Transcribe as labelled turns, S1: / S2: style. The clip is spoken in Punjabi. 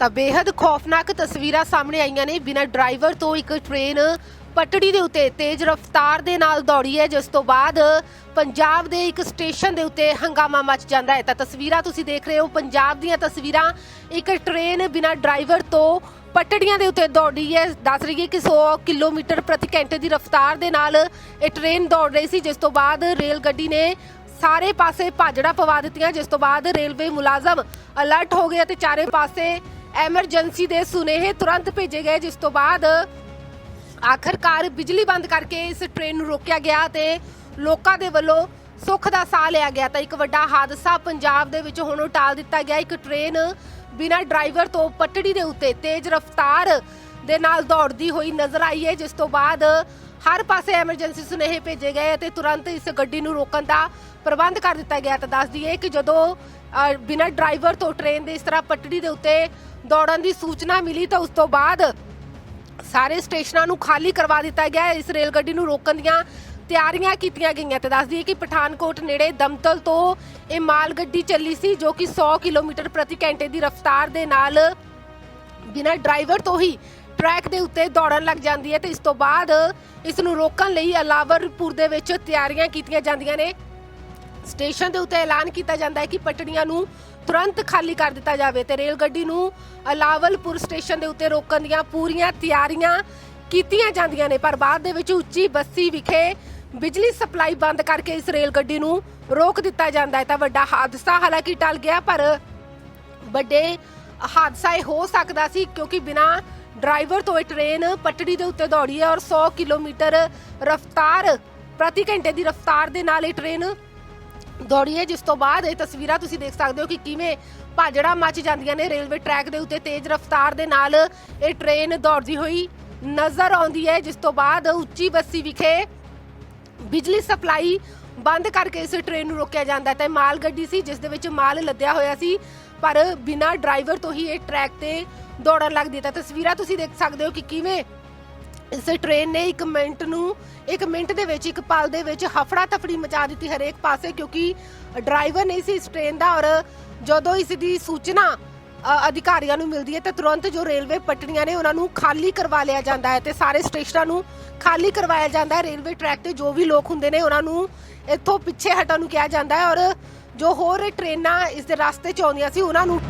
S1: ਤਾਂ ਬੇहद ਖੌਫਨਾਕ ਤਸਵੀਰਾਂ ਸਾਹਮਣੇ ਆਈਆਂ ਨੇ। ਬਿਨਾਂ ਡਰਾਈਵਰ ਤੋਂ ਇੱਕ ਟ੍ਰੇਨ ਪਟੜੀ ਦੇ ਉੱਤੇ ਤੇਜ਼ ਰਫ਼ਤਾਰ ਦੇ ਨਾਲ ਦੌੜੀ ਹੈ, ਜਿਸ ਤੋਂ ਬਾਅਦ ਪੰਜਾਬ ਦੇ ਇੱਕ ਸਟੇਸ਼ਨ ਦੇ ਉੱਤੇ ਹੰਗਾਮਾ ਮਚ ਜਾਂਦਾ ਹੈ। ਤਾਂ ਤਸਵੀਰਾਂ ਤੁਸੀਂ ਦੇਖ ਰਹੇ ਹੋ, ਪੰਜਾਬ ਦੀਆਂ ਤਸਵੀਰਾਂ। ਇੱਕ ਟ੍ਰੇਨ ਬਿਨਾਂ ਡਰਾਈਵਰ ਤੋਂ ਪਟੜੀਆਂ ਦੇ ਉੱਤੇ ਦੌੜੀ ਹੈ। ਦੱਸ ਰਹੀ ਹੈ ਕਿ 100 ਕਿਲੋਮੀਟਰ ਪ੍ਰਤੀ ਘੰਟੇ ਦੀ ਰਫ਼ਤਾਰ ਦੇ ਨਾਲ ਇਹ ਟ੍ਰੇਨ ਦੌੜ ਰਹੀ ਸੀ, ਜਿਸ ਤੋਂ ਬਾਅਦ ਰੇਲ ਗੱਡੀ ਨੇ ਸਾਰੇ ਪਾਸੇ ਭਾਜੜਾ ਪਵਾ ਦਿੱਤੀਆਂ, ਜਿਸ ਤੋਂ ਬਾਅਦ ਰੇਲਵੇ ਮੁਲਾਜ਼ਮ ਅਲਰਟ ਹੋ ਗਏ ਅਤੇ ਚਾਰੇ ਪਾਸੇ ਐਮਰਜੈਂਸੀ ਦੇ ਸੁਨੇਹੇ ਤੁਰੰਤ ਭੇਜੇ ਗਏ, ਜਿਸ ਤੋਂ ਬਾਅਦ ਆਖਰਕਾਰ ਬਿਜਲੀ ਬੰਦ ਕਰਕੇ ਇਸ ਟ੍ਰੇਨ ਨੂੰ ਰੋਕਿਆ ਗਿਆ ਤੇ ਲੋਕਾਂ ਦੇ ਵੱਲੋਂ ਸੁੱਖ ਦਾ ਸਾਹ ਲਿਆ ਗਿਆ। ਤਾਂ ਇੱਕ ਵੱਡਾ ਹਾਦਸਾ ਪੰਜਾਬ ਦੇ ਵਿੱਚ ਹੁਣ ਟਾਲ ਦਿੱਤਾ ਗਿਆ। ਇੱਕ ਟ੍ਰੇਨ ਬਿਨਾਂ ਡਰਾਈਵਰ ਤੋਂ ਪਟੜੀ ਦੇ ਉੱਤੇ ਤੇਜ਼ ਰਫ਼ਤਾਰ ਦੇ ਨਾਲ ਦੌੜਦੀ ਹੋਈ ਨਜ਼ਰ ਆਈ ਹੈ, ਜਿਸ ਤੋਂ ਬਾਅਦ ਹਰ ਪਾਸੇ ਐਮਰਜੈਂਸੀ ਸੁਨੇਹੇ ਭੇਜੇ ਗਏ ਅਤੇ ਤੁਰੰਤ ਇਸ ਗੱਡੀ ਨੂੰ ਰੋਕਣ ਦਾ ਪ੍ਰਬੰਧ ਕਰ ਦਿੱਤਾ ਗਿਆ ਤਾਂ ਦੱਸ ਦਈਏ ਕਿ ਜਦੋਂ ਬਿਨਾਂ ਡਰਾਈਵਰ ਤੋਂ ਟ੍ਰੇਨ ਦੇ ਇਸ ਤਰ੍ਹਾਂ ਪਟੜੀ ਦੇ ਉੱਤੇ ਦੌੜਨ ਦੀ ਸੂਚਨਾ ਮਿਲੀ ਤਾਂ ਉਸ ਤੋਂ ਬਾਅਦ ਸਾਰੇ ਸਟੇਸ਼ਨਾਂ ਨੂੰ ਖਾਲੀ ਕਰਵਾ ਦਿੱਤਾ ਗਿਆ। ਇਸ ਰੇਲ ਗੱਡੀ ਨੂੰ ਰੋਕਣ ਦੀਆਂ ਤਿਆਰੀਆਂ ਕੀਤੀਆਂ ਗਈਆਂ ਤੇ ਦੱਸ ਦਈਏ ਕਿ ਪਠਾਨਕੋਟ ਨੇੜੇ ਦਮਤਲ ਤੋਂ ਇਹ ਮਾਲ ਗੱਡੀ ਚੱਲੀ ਸੀ, ਜੋ ਕਿ 100 ਕਿਲੋਮੀਟਰ ਪ੍ਰਤੀ ਘੰਟੇ ਦੀ ਰਫ਼ਤਾਰ ਦੇ ਨਾਲ ਬਿਨਾਂ ਡਰਾਈਵਰ ਤੋਂ ਹੀ ਟਰੈਕ ਦੇ ਉੱਤੇ ਦੌੜਨ ਲੱਗ ਜਾਂਦੀ ਹੈ ਤੇ ਇਸ ਤੋਂ ਬਾਅਦ ਇਸ ਨੂੰ ਰੋਕਣ ਲਈ ਅਲਾਵਰਪੁਰ ਦੇ ਵਿੱਚ ਤਿਆਰੀਆਂ ਕੀਤੀਆਂ ਜਾਂਦੀਆਂ ਨੇ। ਸਟੇਸ਼ਨ ਦੇ ਉੱਤੇ ਐਲਾਨ ਕੀਤਾ ਜਾਂਦਾ ਹੈ ਕਿ ਪਟੜੀਆਂ ਨੂੰ ਤੁਰੰਤ ਖਾਲੀ ਕਰ ਦਿੱਤਾ ਜਾਵੇ ਤੇ ਰੇਲ ਗੱਡੀ ਨੂੰ ਅਲਾਵਲਪੁਰ ਸਟੇਸ਼ਨ ਦੇ ਉੱਤੇ ਰੋਕਣ ਦੀਆਂ ਪੂਰੀਆਂ ਤਿਆਰੀਆਂ ਕੀਤੀਆਂ ਜਾਂਦੀਆਂ ਨੇ। ਪਰ ਬਾਅਦ ਦੇ ਵਿੱਚ ਉੱਚੀ ਬੱਸੀ ਵਿਖੇ ਬਿਜਲੀ ਸਪਲਾਈ ਬੰਦ ਕਰਕੇ ਇਸ ਰੇਲ ਗੱਡੀ ਨੂੰ ਰੋਕ ਦਿੱਤਾ ਜਾਂਦਾ ਹੈ। ਤਾਂ ਵੱਡਾ ਹਾਦਸਾ ਹਾਲਾਂਕਿ ਟਲ ਗਿਆ, ਪਰ ਵੱਡੇ ਹਾਦਸਾ ਇਹ ਹੋ ਸਕਦਾ ਸੀ ਕਿਉਂਕਿ ਬਿਨਾ ਡਰਾਈਵਰ ਤੋਂ ਇਹ ਟ੍ਰੇਨ ਪਟੜੀ ਦੇ ਉੱਤੇ ਦੌੜੀ ਹੈ ਔਰ 100 ਕਿਲੋਮੀਟਰ ਰਫ਼ਤਾਰ, ਪ੍ਰਤੀ ਘੰਟੇ ਦੀ ਰਫ਼ਤਾਰ ਦੇ ਨਾਲ ਇਹ ਟ੍ਰੇਨ ਦੌੜੀ ਹੈ, ਜਿਸ ਤੋਂ ਬਾਅਦ ਇਹ ਤਸਵੀਰਾਂ ਤੁਸੀਂ ਦੇਖ ਸਕਦੇ ਹੋ ਕਿ ਕਿਵੇਂ ਭਾਜੜਾ ਮੱਚ ਜਾਂਦੀਆਂ ਨੇ। ਰੇਲਵੇ ਟਰੈਕ ਦੇ ਉੱਤੇ ਤੇਜ਼ ਰਫ਼ਤਾਰ ਦੇ ਨਾਲ ਇਹ ਟ੍ਰੇਨ ਦੌੜਦੀ ਹੋਈ ਨਜ਼ਰ ਆਉਂਦੀ ਹੈ, ਜਿਸ ਤੋਂ ਬਾਅਦ ਉੱਚੀ ਬੱਸੀ ਵਿਖੇ ਬਿਜਲੀ ਸਪਲਾਈ ਬੰਦ ਕਰਕੇ ਇਸ ਟ੍ਰੇਨ ਨੂੰ ਰੋਕਿਆ ਜਾਂਦਾ ਹੈ ਤੇ ਮਾਲ ਗੱਡੀ ਸੀ, ਜਿਸ ਦੇ ਵਿੱਚ ਮਾਲ ਲੱਦਿਆ ਹੋਇਆ ਸੀ। ਪਰ ਬਿਨਾਂ ਡਰਾਈਵਰ ਤੋਂ ਹੀ ਇਹ ਟਰੈਕ ਤੇ ਦੌੜਨ ਲੱਗਦੀ ਹੈ ਤਾਂ ਤਸਵੀਰਾਂ ਤੁਸੀਂ ਦੇਖ ਸਕਦੇ ਹੋ ਕਿ ਕਿਵੇਂ ਇਸ ਟ੍ਰੇਨ ਨੇ ਇੱਕ ਮਿੰਟ ਨੂੰ, ਇੱਕ ਮਿੰਟ ਦੇ ਵਿੱਚ, ਇੱਕ ਪਲ ਦੇ ਵਿੱਚ ਹਫੜਾ ਤਫੜੀ ਮਚਾ ਦਿੱਤੀ ਹਰੇਕ ਪਾਸੇ ਕਿਉਂਕਿ ਡਰਾਈਵਰ ਨਹੀਂ ਸੀ ਇਸ ਟ੍ਰੇਨ ਦਾ ਔਰ ਜਦੋਂ ਇਸ ਦੀ ਸੂਚਨਾ ਅਧਿਕਾਰੀਆਂ ਨੂੰ ਮਿਲਦੀ ਹੈ ਤਾਂ ਤੁਰੰਤ ਜੋ ਰੇਲਵੇ ਪਟੜੀਆਂ ਨੇ ਉਹਨਾਂ ਨੂੰ ਖਾਲੀ ਕਰਵਾ ਲਿਆ ਜਾਂਦਾ ਹੈ ਤੇ ਸਾਰੇ ਸਟੇਸ਼ਨਾਂ ਨੂੰ ਖਾਲੀ ਕਰਵਾਇਆ ਜਾਂਦਾ ਹੈ। ਰੇਲਵੇ ਟਰੈਕ ਤੇ ਜੋ ਵੀ ਲੋਕ ਹੁੰਦੇ ਨੇ ਉਹਨਾਂ ਨੂੰ ਇੱਥੋਂ ਪਿੱਛੇ ਹਟਣ ਨੂੰ ਕਿਹਾ ਜਾਂਦਾ ਹੈ ਔਰ ਜੋ ਹੋਰ ਟ੍ਰੇਨਾਂ ਇਸ ਦੇ ਰਸਤੇ 'ਚ ਆਉਂਦੀਆਂ ਸੀ, ਉਹਨਾਂ ਨੂੰ